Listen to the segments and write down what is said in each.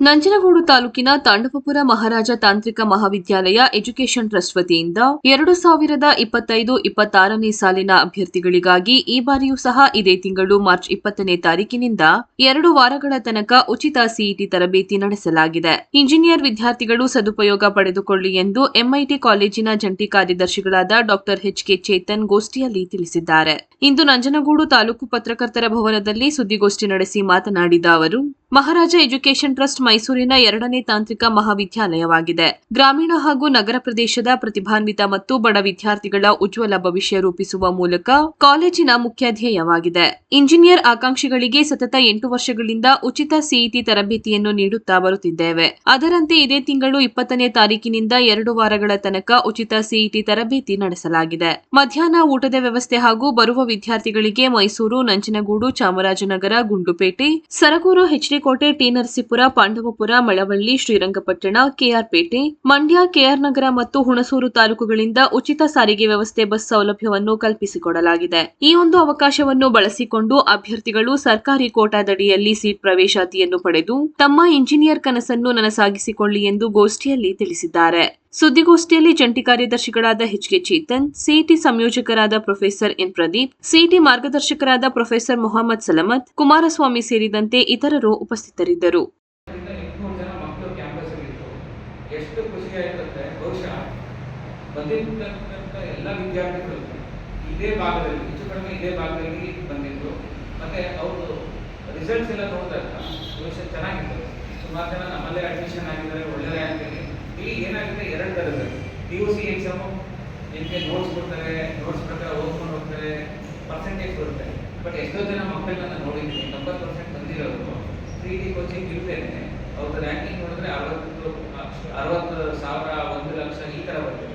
ನಂಜನಗೂಡು ತಾಲೂಕಿನ ತಾಂಡವಪುರ ಮಹಾರಾಜ ತಾಂತ್ರಿಕ ಮಹಾವಿದ್ಯಾಲಯ ಎಜುಕೇಷನ್ ಟ್ರಸ್ಟ್ ವತಿಯಿಂದ ಎರಡು ಸಾವಿರದ ಇಪ್ಪತ್ತೈದು ಇಪ್ಪತ್ತಾರನೇ ಸಾಲಿನ ಅಭ್ಯರ್ಥಿಗಳಿಗಾಗಿ ಈ ಬಾರಿಯೂ ಸಹ ಇದೇ ತಿಂಗಳು ಮಾರ್ಚ್ ಇಪ್ಪತ್ತನೇ ತಾರೀಕಿನಿಂದ ಎರಡು ವಾರಗಳ ತನಕ ಉಚಿತ ಸಿಇಟಿ ತರಬೇತಿ ನಡೆಸಲಾಗಿದೆ. ಇಂಜಿನಿಯರ್ ವಿದ್ಯಾರ್ಥಿಗಳು ಸದುಪಯೋಗ ಪಡೆದುಕೊಳ್ಳಿ ಎಂದು ಎಂಐಟಿ ಕಾಲೇಜಿನ ಜಂಟಿ ಕಾರ್ಯದರ್ಶಿಗಳಾದ ಡಾ ಕೆ ಚೇತನ್ ಗೋಷ್ಠಿಯಲ್ಲಿ ತಿಳಿಸಿದ್ದಾರೆ. ಇಂದು ನಂಜನಗೂಡು ತಾಲೂಕು ಪತ್ರಕರ್ತರ ಭವನದಲ್ಲಿ ಸುದ್ದಿಗೋಷ್ಠಿ ನಡೆಸಿ ಮಾತನಾಡಿದ ಅವರು ಮಹಾರಾಜ ಎಜುಕೇಷನ್ ಟ್ರಸ್ಟ್ ಮೈಸೂರಿನ ಎರಡನೇ ತಾಂತ್ರಿಕ ಮಹಾವಿದ್ಯಾಲಯವಾಗಿದೆ. ಗ್ರಾಮೀಣ ಹಾಗೂ ನಗರ ಪ್ರದೇಶದ ಪ್ರತಿಭಾನ್ವಿತ ಮತ್ತು ಬಡ ವಿದ್ಯಾರ್ಥಿಗಳ ಉಜ್ವಲ ಭವಿಷ್ಯ ರೂಪಿಸುವ ಮೂಲಕ ಕಾಲೇಜಿನ ಮುಖ್ಯ ಧ್ಯೇಯವಾಗಿದೆ ಇಂಜಿನಿಯರ್ ಆಕಾಂಕ್ಷಿಗಳಿಗೆ ಸತತ ಎಂಟು ವರ್ಷಗಳಿಂದ ಉಚಿತ ಸಿಇಟಿ ತರಬೇತಿಯನ್ನು ನೀಡುತ್ತಾ ಬರುತ್ತಿದ್ದೇವೆ. ಅದರಂತೆ ಇದೇ ತಿಂಗಳು ಇಪ್ಪತ್ತನೇ ತಾರೀಕಿನಿಂದ ಎರಡು ವಾರಗಳ ತನಕ ಉಚಿತ ಸಿಇಟಿ ತರಬೇತಿ ನಡೆಸಲಾಗಿದೆ. ಮಧ್ಯಾಹ್ನ ಊಟದ ವ್ಯವಸ್ಥೆ ಹಾಗೂ ಬರುವ ವಿದ್ಯಾರ್ಥಿಗಳಿಗೆ ಮೈಸೂರು, ನಂಜನಗೂಡು, ಚಾಮರಾಜನಗರ ಗುಂಡ್ಲುಪೇಟೆ ಸರಗೂರು ಹೆಚ್ಡಿಕೋಟೆ ಟಿ ನರಸೀಪುರ, ಪಾಂಡವಪುರ, ಮಳವಳ್ಳಿ, ಶ್ರೀರಂಗಪಟ್ಟಣ, ಕೆಆರ್ಪೇಟೆ, ಮಂಡ್ಯ ಕೆಆರ್ ನಗರ ಮತ್ತು ಹುಣಸೂರು ತಾಲೂಕುಗಳಿಂದ ಉಚಿತ ಸಾರಿಗೆ ವ್ಯವಸ್ಥೆ ಬಸ್ ಸೌಲಭ್ಯವನ್ನು ಕಲ್ಪಿಸಿಕೊಡಲಾಗಿದೆ. ಈ ಒಂದು ಅವಕಾಶವನ್ನು ಬಳಸಿಕೊಂಡು ಅಭ್ಯರ್ಥಿಗಳು ಸರ್ಕಾರಿ ಕೋಟಾದಡಿಯಲ್ಲಿ ಸೀಟ್ ಪ್ರವೇಶಾತಿಯನ್ನು ಪಡೆದು ತಮ್ಮ ಇಂಜಿನಿಯರ್ ಕನಸನ್ನು ನನಸಾಗಿಸಿಕೊಳ್ಳಿ ಎಂದು ಗೋಷ್ಠಿಯಲ್ಲಿ ತಿಳಿಸಿದ್ದಾರೆ. ಸುದ್ದಿಗೋಷ್ಠಿಯಲ್ಲಿ ಜಂಟಿ ಕಾರ್ಯದರ್ಶಿಗಳಾದ ಎಚ್ಕೆ ಚೇತನ್, ಸಿಇಟಿ ಸಂಯೋಜಕರಾದ ಪ್ರೊಫೆಸರ್ ಎನ್ ಪ್ರದೀಪ್, ಸಿಇಟಿ ಮಾರ್ಗದರ್ಶಕರಾದ ಪ್ರೊಫೆಸರ್ ಮೊಹಮ್ಮದ್ ಸಲಮತ್, ಕುಮಾರಸ್ವಾಮಿ ಸೇರಿದಂತೆ ಇತರರು ಉಪಸ್ಥಿತರಿದ್ದರು. ಇಂದ ಭಾಗದಲ್ಲಿ, ಹೆಚ್ಚು ಕಡಿಮೆ ಇದೇ ಭಾಗದಲ್ಲಿ ಬಂದಿದ್ದರು ಮತ್ತೆ ಅವರು ರಿಸಲ್ಟ್ಸ್ ಎಲ್ಲ ನೋಡಿದಾಗ ಭವಿಷ್ಯ ಚೆನ್ನಾಗಿತ್ತು. ಸುಮಾರು ಜನ ನಮ್ಮಲ್ಲೇ ಅಡ್ಮಿಷನ್ ಆಗಿದ್ದಾರೆ ಒಳ್ಳೆಯದೇ ಅಂತೇಳಿ ಇಲ್ಲಿ ಏನಾಗಿದೆ? ಥರದಲ್ಲಿ ಪಿ ಯು ಸಿ ಎಕ್ಸಾಮು ನಿಮಗೆ ನೋಟ್ಸ್ ಕೊಡ್ತಾರೆ ನೋಟ್ಸ್ ಪ್ರಕಾರ ಓದ್ಕೊಂಡು ಹೋಗ್ತಾರೆ ಪರ್ಸೆಂಟೇಜ್ ಬರುತ್ತೆ ಬಟ್ ಎಷ್ಟೋ ಜನ ಮಕ್ಕಳನ್ನ ನಾನು ನೋಡಿದ್ದೀನಿ, ತೊಂಬತ್ತು ಪರ್ಸೆಂಟ್ ಬಂದಿರೋರು ತ್ರೀ ಡಿ ಕೋಚಿಂಗ್ ಇರ್ತೇನೆ ಅವ್ರದ್ದು ರ್ಯಾಂಕಿಂಗ್ ನೋಡಿದ್ರೆ ಅರವತ್ತು ಅರವತ್ತು ಸಾವಿರ, ಒಂದು ಲಕ್ಷ ಈ ಥರ ಬರ್ತದೆ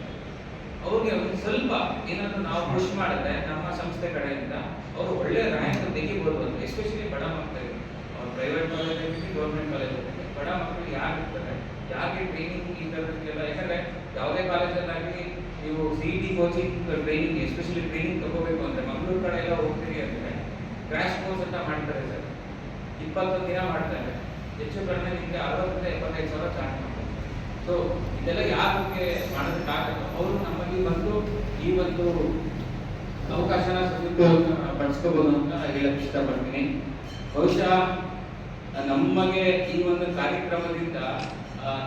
ಅವ್ರಿಗೆ ಒಂದು ಸ್ವಲ್ಪ ಏನಾದರೂ ನಾವು ಖುಷ್ ಮಾಡಿದ್ರೆ ನಮ್ಮ ಸಂಸ್ಥೆ ಕಡೆಯಿಂದ ಅವರು ಒಳ್ಳೆ ರ್ಯಾಂಕ್ ತೆಗಿಬೋದು ಅಂತ ಎಸ್ಪೆಷಲಿ ಬಡ ಮಕ್ಕಳಿಗೆ. ಅವ್ರು ಪ್ರೈವೇಟ್ ಕಾಲೇಜಲ್ಲಿ ಗೌರ್ಮೆಂಟ್ ಕಾಲೇಜ್ ಆಗಿರಲಿ ಬಡ ಮಕ್ಕಳು ಯಾರು ಇರ್ತಾರೆ ಯಾರಿಗೆ ಟ್ರೈನಿಂಗ್ ಈ ಥರದಕ್ಕೆಲ್ಲ ಯಾಕಂದರೆ ಯಾವುದೇ ಕಾಲೇಜಲ್ಲಾಗಲಿ ನೀವು C E T coaching training especially training ತಗೋಬೇಕು ಅಂದರೆ ಮಂಗಳೂರು ಕಡೆ ಎಲ್ಲ ಹೋಗ್ತೀರಿ ಅಂದರೆ ಕ್ರ್ಯಾಶ್ ಕೋರ್ಸ್ ಅಂತ ಮಾಡ್ತಾರೆ ಸರ್. ಇಪ್ಪತ್ತೊಂದು ದಿನ ಮಾಡ್ತಾರೆ. ಹೆಚ್ಚು ಕಡಿಮೆ ನಿಮಗೆ ಅರವತ್ತರಿಂದ ಎಪ್ಪತ್ತೈದು ಸಾವಿರ ಚಾರ್ಜ್ ಮಾಡ್ತಾರೆ. ಸೊ ಇದೆಲ್ಲ ಯಾರಿಗೆ ಮಾಡೋದಕ್ಕಾಗಲ್ಲ ಅವರು ನಮ್ಮಲ್ಲಿ ಬಂದು ಈ ಒಂದು ಅವಕಾಶನ ಸದುಪಯೋಗ ಪಡಿಸ್ಕೋಬೋದು ಅಂತ ಹೇಳಕ್ಕೆ ಇಷ್ಟಪಡ್ತೀನಿ. ಬಹುಶಃ ನಮಗೆ ಈ ಒಂದು ಕಾರ್ಯಕ್ರಮದಿಂದ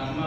ನಮ್ಮ